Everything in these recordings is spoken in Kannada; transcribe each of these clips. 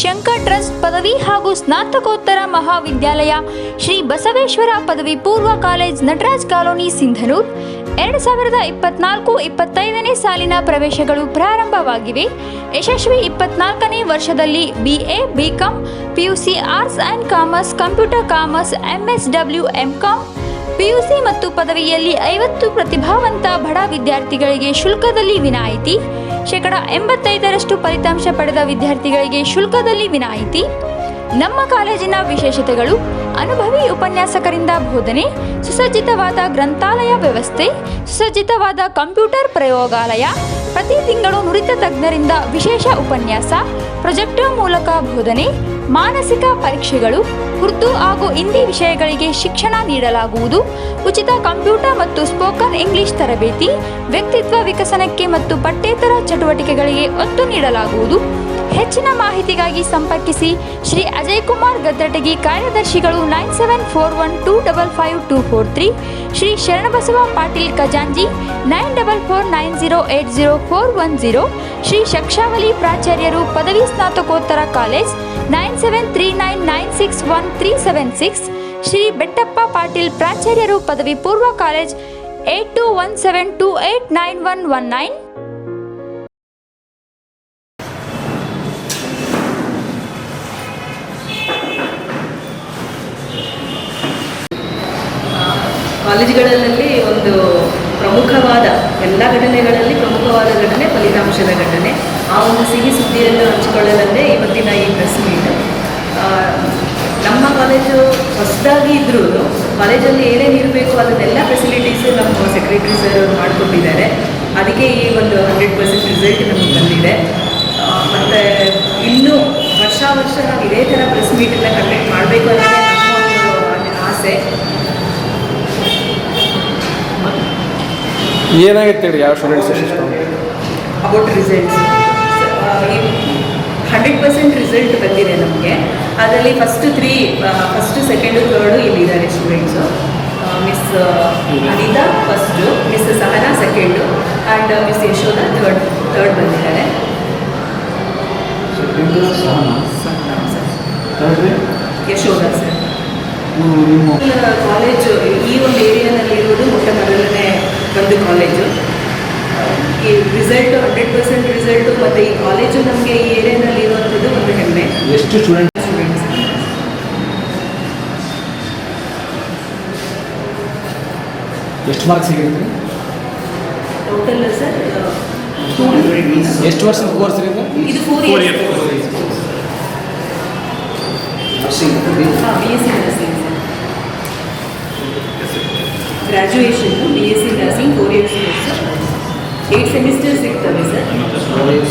ಶಂಕರ್ ಟ್ರಸ್ಟ್ ಪದವಿ ಹಾಗೂ ಸ್ನಾತಕೋತ್ತರ ಮಹಾವಿದ್ಯಾಲಯ ಶ್ರೀ ಬಸವೇಶ್ವರ ಪದವಿ ಪೂರ್ವ ಕಾಲೇಜ್ ನಟರಾಜ್ ಕಾಲೋನಿ ಸಿಂಧನೂರ್. ಎರಡು ಸಾವಿರದ ಇಪ್ಪತ್ನಾಲ್ಕು ಇಪ್ಪತ್ತೈದನೇ ಸಾಲಿನ ಪ್ರವೇಶಗಳು ಪ್ರಾರಂಭವಾಗಿವೆ. ಯಶಸ್ವಿ ಇಪ್ಪತ್ನಾಲ್ಕನೇ ವರ್ಷದಲ್ಲಿ BA BCom PUC arts and commerce computer commerce MSW MCom PUC ಮತ್ತು ಪದವಿಯಲ್ಲಿ ಐವತ್ತು ಪ್ರತಿಭಾವಂತ ಬಡ ವಿದ್ಯಾರ್ಥಿಗಳಿಗೆ ಶುಲ್ಕದಲ್ಲಿ ವಿನಾಯಿತಿ. ಶೇಕಡ ಎಂಬತ್ತೈದರಷ್ಟು ಫಲಿತಾಂಶ ಪಡೆದ ವಿದ್ಯಾರ್ಥಿಗಳಿಗೆ ಶುಲ್ಕದಲ್ಲಿ ವಿನಾಯಿತಿ. ನಮ್ಮ ಕಾಲೇಜಿನ ವಿಶೇಷತೆಗಳು, ಅನುಭವಿ ಉಪನ್ಯಾಸಕರಿಂದ ಬೋಧನೆ, ಸುಸಜ್ಜಿತವಾದ ಗ್ರಂಥಾಲಯ ವ್ಯವಸ್ಥೆ, ಸುಸಜ್ಜಿತವಾದ ಕಂಪ್ಯೂಟರ್ ಪ್ರಯೋಗಾಲಯ, ಪ್ರತಿ ತಿಂಗಳು ನುರಿತ ತಜ್ಞರಿಂದ ವಿಶೇಷ ಉಪನ್ಯಾಸ, ಪ್ರೊಜೆಕ್ಟರ್ ಮೂಲಕ ಬೋಧನೆ ಮಾನಸಿಕ ಪರೀಕ್ಷೆಗಳು, ಉರ್ದು ಹಾಗೂ ಹಿಂದಿ ವಿಷಯಗಳಿಗೆ ಶಿಕ್ಷಣ ನೀಡಲಾಗುವುದು. ಉಚಿತ ಕಂಪ್ಯೂಟರ್ ಮತ್ತು ಸ್ಪೋಕನ್ ಇಂಗ್ಲಿಷ್ ತರಬೇತಿ, ವ್ಯಕ್ತಿತ್ವ ವಿಕಸನಕ್ಕೆ ಮತ್ತು ಪಠ್ಯೇತರ ಚಟುವಟಿಕೆಗಳಿಗೆ ಒತ್ತು ನೀಡಲಾಗುವುದು. ಹೆಚ್ಚಿನ ಮಾಹಿತಿಗಾಗಿ ಸಂಪರ್ಕಿಸಿ ಶ್ರೀ ಅಜಯ್ ಕುಮಾರ್ ಗದ್ದಟಗಿ ಕಾರ್ಯದರ್ಶಿಗಳು nine seven four one two double five two four three, Shri Sharanabasava Patil ಖಜಾಂಜಿ nine double four nine zero eight zero four one zero, Shri Shakshavali ಪ್ರಾಚಾರ್ಯರು ಪದವಿ ಸ್ನಾತಕೋತ್ತರ college nine seven three nine nine six one three seven six Shri Bettappa Patil ಪ್ರಾಚಾರ್ಯರು ಪದವಿ ಪೂರ್ವ college eight two one seven two eight nine one one nine ಕಾಲೇಜುಗಳಲ್ಲಿ ಒಂದು ಪ್ರಮುಖವಾದ ಎಲ್ಲ ಘಟನೆಗಳಲ್ಲಿ ಪ್ರಮುಖವಾದ ಘಟನೆ, ಫಲಿತಾಂಶದ ಘಟನೆ. ಆ ಒಂದು ಸಿಹಿ ಸುದ್ದಿಯನ್ನು ಹಂಚಿಕೊಳ್ಳಲಂದೇ ಇವತ್ತಿನ ಈ ಪ್ರೆಸ್ ಮೀಟ್ ನಮ್ಮ ಕಾಲೇಜು ಹೊಸದಾಗಿ ಇದ್ರೂ ಕಾಲೇಜಲ್ಲಿ ಏನೇನು ಇರಬೇಕು ಅದನ್ನೆಲ್ಲ ಫೆಸಿಲಿಟೀಸು ನಮ್ಮ ಸೆಕ್ರೆಟರಿ ಸರ್ ಅವರು ಮಾಡಿಕೊಟ್ಟಿದ್ದಾರೆ. ಅದಕ್ಕೆ ಈ ಒಂದು ಹಂಡ್ರೆಡ್ ಪರ್ಸೆಂಟ್ ರಿಸಲ್ಟ್ ನಮಗೆ ಬಂದಿದೆ. ಮತ್ತು ಇನ್ನೂ ವರ್ಷ ವರ್ಷ ನಾವು ಇದೇ ಥರ ಪ್ರೆಸ್ ಮೀಟನ್ನು ಕಂಡಕ್ಟ್ ಮಾಡಬೇಕು ಅನ್ನೋದೇ ನಮ್ಮ ಒಂದು ಆಸೆ ಏನಾಗಿತ್ತು ಹೇಳಿ ಯಾವ ಸ್ಟೂಡೆಂಟ್ಸ್ ಎಷ್ಟು about results hundred percent result ಬಂದಿದೆ ನಮಗೆ. ಅದರಲ್ಲಿ first three first second third ಇಲ್ಲಿದ್ದಾರೆ students miss Anita first miss Sahana second and miss Yashoda third third ಬಂದಿದ್ದಾರೆ. ಯಶೋಧ ಸರ್ ಕಾಲೇಜು ಈ ಒಂದು ಏರಿಯಾನಲ್ಲಿರುವುದು ಮೊಟ್ಟ ಮೊದಲನೇ ಒಂದು ಕಾಲೇಜು ಈ ರಿಸಲ್ಟ್ ಹಂಡ್ರೆಡ್ ಪರ್ಸೆಂಟ್ ರಿಸಲ್ಟು ಮತ್ತು ಈ ಕಾಲೇಜು ನಮಗೆ ಈ ಏರಿಯಾದಲ್ಲಿ ಇರುವಂಥದ್ದು ಒಂದು ಹೆಮ್ಮೆ. ಎಷ್ಟು ಸ್ಟೂಡೆಂಟ್ ಸ್ಟೂಡೆಂಟ್ಸ್ ಎಷ್ಟು ಮಾರ್ಕ್ಸ್ ಸಿಗುತ್ತೆ? ಟೋಟಲ್ ಸರ್ ಎಷ್ಟು ವರ್ಷ ಕೋರ್ಸ್ ಇದೆ ಇದು ಫೋರ್ ಇಯರ್ ಹಾಂ B S C nursing sir B S C nursing four years eight semester semesters ಇರ್ತವೆ ಸರ್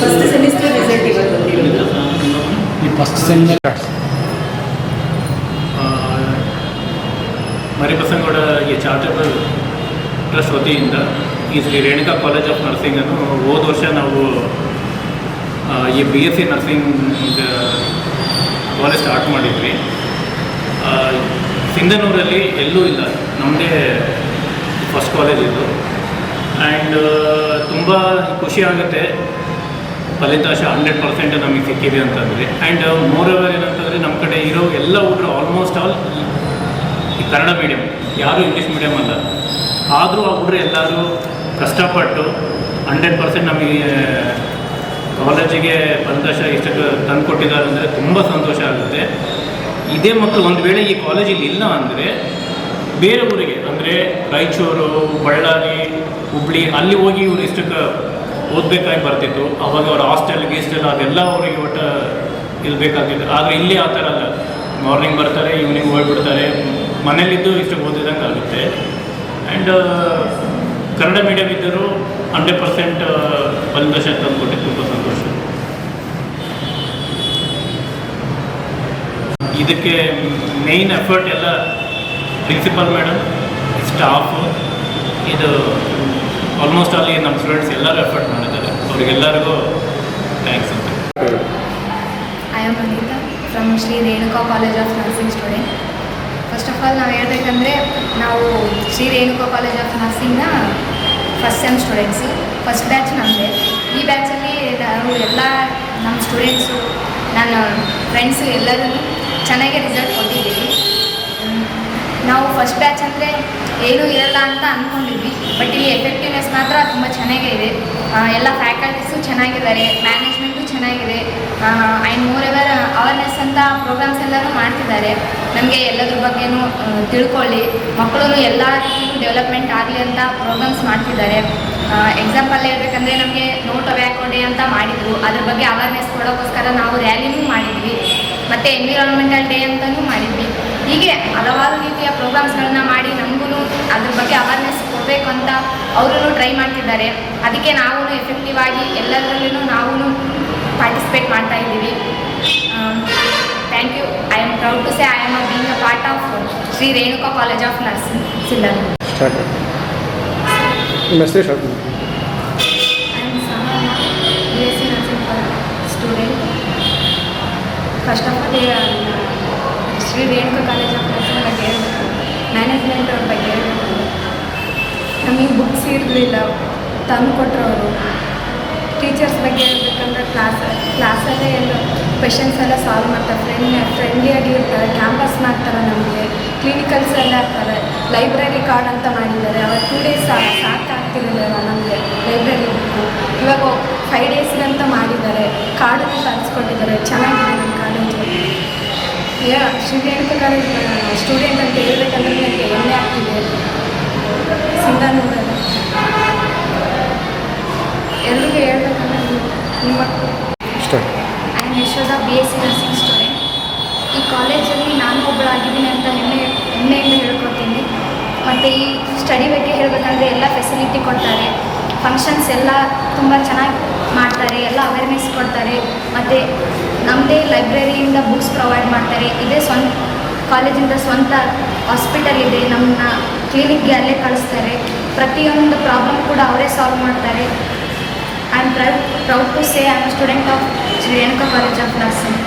ಫಸ್ಟ್ ಸೆಮಿಸ್ಟರ್ ರಿಸಲ್ಟ್ ಇವತ್ತು ಬಂದಿರೋದು ಈ ಫಸ್ಟ್ ಸೆಮ್ ಮರಿಬಸನಗೌಡ ಈ ಚಾರಿಟಬಲ್ ಟ್ರಸ್ಟ್ ವತಿಯಿಂದ ಈ ಶ್ರೀ ರೇಣುಕಾ ಕಾಲೇಜ್ ಆಫ್ ನರ್ಸಿಂಗನ್ನು ಹೋದ ವರ್ಷ ನಾವು ಆ, ಈ B S C nursing college start ಮಾಡಿದ್ವಿ. ಆ, ಸಿಂಧನೂರಲ್ಲಿ ಎಲ್ಲೂ ಇಲ್ಲ ನಮ್ಮದೇ ಫಸ್ಟ್ ಕಾಲೇಜ್ ಇದು. ಆ್ಯಂಡ್ ತುಂಬ ಖುಷಿ ಆಗುತ್ತೆ. ಫಲಿತಾಂಶ ಹಂಡ್ರೆಡ್ ಪರ್ಸೆಂಟ್ ನಮಗೆ ಸಿಕ್ಕಿದೆ ಅಂತಂದರೆ. ಆ್ಯಂಡ್ ಮೋರ್ ಓವರ್ ಏನಂತಂದರೆ ನಮ್ಮ ಕಡೆ ಇರೋ ಎಲ್ಲ ಹುಡುಗರು ಆಲ್ಮೋಸ್ಟ್ ಆಲ್ ಕನ್ನಡ ಮೀಡಿಯಮ್ ಯಾರೂ ಇಂಗ್ಲೀಷ್ ಮೀಡಿಯಮ್ ಅಲ್ಲ. ಆದರೂ ಆ ಹುಡುಗರು ಎಲ್ಲರೂ ಕಷ್ಟಪಟ್ಟು ಹಂಡ್ರೆಡ್ ಪರ್ಸೆಂಟ್ ನಮಗೆ ಕಾಲೇಜಿಗೆ ಫಲಿತಾಂಶ ಇಷ್ಟಕ್ಕೆ ತಂದು ಕೊಟ್ಟಿದ್ದಾರೆ ಅಂದರೆ ತುಂಬ ಸಂತೋಷ ಆಗುತ್ತೆ. ಇದೇ ಮಕ್ಕಳು ಒಂದು ವೇಳೆ ಈ ಕಾಲೇಜಲ್ಲಿ ಇಲ್ಲ ಅಂದರೆ ಬೇರೆ ಊರಿಗೆ, ಅಂದರೆ ರಾಯಚೂರು, ಬಳ್ಳಾರಿ, ಹುಬ್ಳಿ, ಅಲ್ಲಿ ಹೋಗಿ ಇವ್ರು ಇಷ್ಟಕ್ಕೆ ಓದಬೇಕಾಗಿ ಬರ್ತಿತ್ತು. ಅವಾಗ ಅವ್ರ ಹಾಸ್ಟೆಲ್ ಗೀಸ್ಟೆಲ್ ಅದೆಲ್ಲ ಅವರಿಗೆ ಒಟ್ಟು ಇರಬೇಕಾಗಿತ್ತು ಆದರೆ ಇಲ್ಲಿ ಆ ಥರ ಅಲ್ಲ. ಮಾರ್ನಿಂಗ್ ಬರ್ತಾರೆ ಈವ್ನಿಂಗ್ ಹೋಗ್ಬಿಡ್ತಾರೆ. ಮನೇಲಿದ್ದು ಇಷ್ಟಕ್ಕೆ ಓದಿದಂಗೆ ಆಗುತ್ತೆ. ಆ್ಯಂಡ್ ಕನ್ನಡ ಮೀಡಿಯಂ ಇದ್ದರೂ ಹಂಡ್ರೆಡ್ ಪರ್ಸೆಂಟ್ ಫಲಿತಾಂಶ ತಂದುಕೊಟ್ಟೆ. ತುಂಬ ಸಂತೋಷ. ಇದಕ್ಕೆ ಮೇಯ್ನ್ ಎಫರ್ಟ್ ಎಲ್ಲ ಪ್ರಿನ್ಸಿಪಲ್ ಮೇಡಮ್ ಸ್ಟಾಫು ಇದು ಆಲ್ಮೋಸ್ಟ್ ಅಲ್ಲಿ ನಮ್ಮ ಸ್ಟೂಡೆಂಟ್ಸ್ ಎಲ್ಲರೂ ಎಫರ್ಟ್ ಮಾಡಿದ್ದಾರೆ. ಅವರಿಗೆಲ್ಲರಿಗೂ ಥ್ಯಾಂಕ್ಸ್ ಅಂತ. I am Anita from Shri Renuka college of nursing student first of all ನಾವು ಹೇಳ್ಬೇಕಂದ್ರೆ ನಾವು Shri Renuka college of ನರ್ಸಿಂಗ್ನ first sem students first batch ನಮ್ಮದೇ ಈ ಬ್ಯಾಚಲ್ಲಿ ನಾವು ಎಲ್ಲ ನಮ್ಮ ಸ್ಟೂಡೆಂಟ್ಸು ನನ್ನ ಫ್ರೆಂಡ್ಸು ಎಲ್ಲರೂ ಚೆನ್ನಾಗಿ ರಿಸಲ್ಟ್ ಕೊಟ್ಟಿದ್ದೀವಿ. ನಾವು ಫಸ್ಟ್ ಬ್ಯಾಚ್ ಅಂದರೆ ಏನೂ ಇರಲ್ಲ ಅಂತ ಅಂದ್ಕೊಂಡಿದ್ವಿ ಬಟ್ ಇಲ್ಲಿ ಎಫೆಕ್ಟಿವ್ನೆಸ್ ಮಾತ್ರ ತುಂಬ ಚೆನ್ನಾಗೇ ಇದೆ. ಎಲ್ಲ ಫ್ಯಾಕಲ್ಟೀಸು ಚೆನ್ನಾಗಿದ್ದಾರೆ ಮ್ಯಾನೇಜ್ಮೆಂಟು ಚೆನ್ನಾಗಿದೆ. ಆ್ಯಂಡ್ ಮೋರ್ ಎವರ್ ಅವೇರ್ನೆಸ್ ಅಂತ ಪ್ರೋಗ್ರಾಮ್ಸ್ ಎಲ್ಲರೂ ಮಾಡ್ತಿದ್ದಾರೆ. ನಮಗೆ ಎಲ್ಲದ್ರ ಬಗ್ಗೆನೂ ತಿಳ್ಕೊಳ್ಳಿ. ಮಕ್ಕಳು ಎಲ್ಲ ರೀತಿಯೂ ಡೆವಲಪ್ಮೆಂಟ್ ಆಗಲಿ ಅಂತ ಪ್ರೋಗ್ರಾಮ್ಸ್ ಮಾಡ್ತಿದ್ದಾರೆ. ಎಕ್ಸಾಂಪಲ್ ಹೇಳಬೇಕಂದ್ರೆ ನಮಗೆ ನೋಟ್ ಬ್ಯಾಕೋ ಡೇ ಅಂತ ಮಾಡಿದರು. ಅದ್ರ ಬಗ್ಗೆ ಅವೇರ್ನೆಸ್ ಕೊಡೋಕ್ಕೋಸ್ಕರ ನಾವು ರ್ಯಾಲಿನೂ ಮಾಡಿದ್ವಿ. ಮತ್ತು ಎನ್ವಿರಾನ್ಮೆಂಟಲ್ ಡೇ ಅಂತಲೂ ಮಾಡಿದ್ವಿ. ಹೀಗೆ ಹಲವಾರು ರೀತಿಯ ಪ್ರೋಗ್ರಾಮ್ಸ್ಗಳನ್ನ ಮಾಡಿ ನಮಗೂ ಅದ್ರ ಬಗ್ಗೆ ಅವೇರ್ನೆಸ್ ಕೊಡಬೇಕು ಅಂತ ಅವರು ಟ್ರೈ ಮಾಡ್ತಿದ್ದಾರೆ. ಅದಕ್ಕೆ ನಾವು ಎಫೆಕ್ಟಿವ್ ಆಗಿ ಎಲ್ಲದರಲ್ಲೂ ನಾವು ಪಾರ್ಟಿಸಿಪೇಟ್ ಮಾಡ್ತಾ ಇದ್ದೀವಿ. Thank you I am proud to say I am being a part of Shri Renuka college of nursing ಸಿಲ್ಲರ್ BSc first of all Shri Renuka college of nursing ಬಗ್ಗೆ ಹೇಳಬೇಕು. ಮ್ಯಾನೇಜ್ಮೆಂಟ್ ಅವ್ರ ಬಗ್ಗೆ ಹೇಳಬೇಕು. ನಮಗೆ ಬುಕ್ಸ್ ಇರಲಿಲ್ಲ, ತಂದು ಕೊಟ್ಟರು ಟೀಚರ್ಸ್ ಬಗ್ಗೆ ಹೇಳ್ಬೇಕಂದ್ರೆ ಕ್ಲಾಸ್ ಕ್ಲಾಸಲ್ಲೇ ಎಲ್ಲ ಕ್ವೆಶನ್ಸ್ ಎಲ್ಲ ಸಾಲ್ವ್ ಮಾಡ್ತಾರೆ. ಫ್ರೆಂಡ್ ಫ್ರೆಂಡ್ಲಿಯಾಗಿ ಇರ್ತಾರೆ. ಕ್ಯಾಂಪಸ್ ಮಾಡ್ತಾರೆ ನಮಗೆ. ಕ್ಲಿನಿಕಲ್ಸ್ ಎಲ್ಲ ಆಗ್ತಾರೆ ಲೈಬ್ರರಿ ಕಾರ್ಡ್ ಅಂತ ಮಾಡಿದ್ದಾರೆ. ಅವಾಗ ಟೂ ಡೇಸ್ ಸಾಕಾಗ್ತಿರಲಿಲ್ಲ ನಮಗೆ ಲೈಬ್ರರಿ ಬುಕ್ಕು ಇವಾಗ ಫೈವ್ ಡೇಸ್ಗಂತ ಮಾಡಿದ್ದಾರೆ. ಕಾರ್ಡನ್ನು ತರಿಸ್ಕೊಟ್ಟಿದ್ದಾರೆ ಚೆನ್ನಾಗಿದೆ ನಮ್ಮ ಕಾಲೇಜು ಯಾ ಸ್ಟೂಡೆಂಟ್ ಕಾಲೇಜ್ ಸ್ಟೂಡೆಂಟ್ ಅಂತ ಹೇಳ್ಬೇಕಂದ್ರೆ ನನಗೆ ಹೆಮ್ಮೆ ಆಗ್ತಿದೆ. ಸಿಂಗಾನೂರಲ್ಲಿ ಎಲ್ರಿಗೂ ಹೇಳ್ಬೇಕಂದ್ರೆ ನಿಮ್ಮ am Yashoda B S C nursing student ಈ ಕಾಲೇಜಲ್ಲಿ ನಾನು ಒಬ್ಬಳಾಗಿದ್ದೀನಿ ಅಂತ ಹೆಮ್ಮೆ ಹೆಮ್ಮೆಯಿಂದ ಹೇಳ್ಕೊತೀನಿ ಮತ್ತು ಈ ಸ್ಟಡಿ ಬಗ್ಗೆ ಹೇಳಬೇಕಂದ್ರೆ ಎಲ್ಲ ಫೆಸಿಲಿಟಿ ಕೊಡ್ತಾರೆ. ಫಂಕ್ಷನ್ಸ್ ಎಲ್ಲ ತುಂಬ ಚೆನ್ನಾಗಿ ಮಾಡ್ತಾರೆ, ಎಲ್ಲ ಅವೇರ್ನೆಸ್ ಕೊಡ್ತಾರೆ, ಮತ್ತು ನಮ್ಮದೇ ಲೈಬ್ರರಿಯಿಂದ ಬುಕ್ಸ್ ಪ್ರೊವೈಡ್ ಮಾಡ್ತಾರೆ. ಇದೇ ಸ್ವಂತ ಕಾಲೇಜಿಂದ ಸ್ವಂತ ಹಾಸ್ಪಿಟಲ್ ಇದೆ ನಮ್ಮನ್ನ ಕ್ಲಿನಿಕ್ಗೆ ಅಲ್ಲೇ ಕಳಿಸ್ತಾರೆ. ಪ್ರತಿಯೊಂದು ಪ್ರಾಬ್ಲಮ್ ಕೂಡ ಅವರೇ ಸಾಲ್ವ್ ಮಾಡ್ತಾರೆ. I am proud proud to say I am student of Shri Renuka college of nursing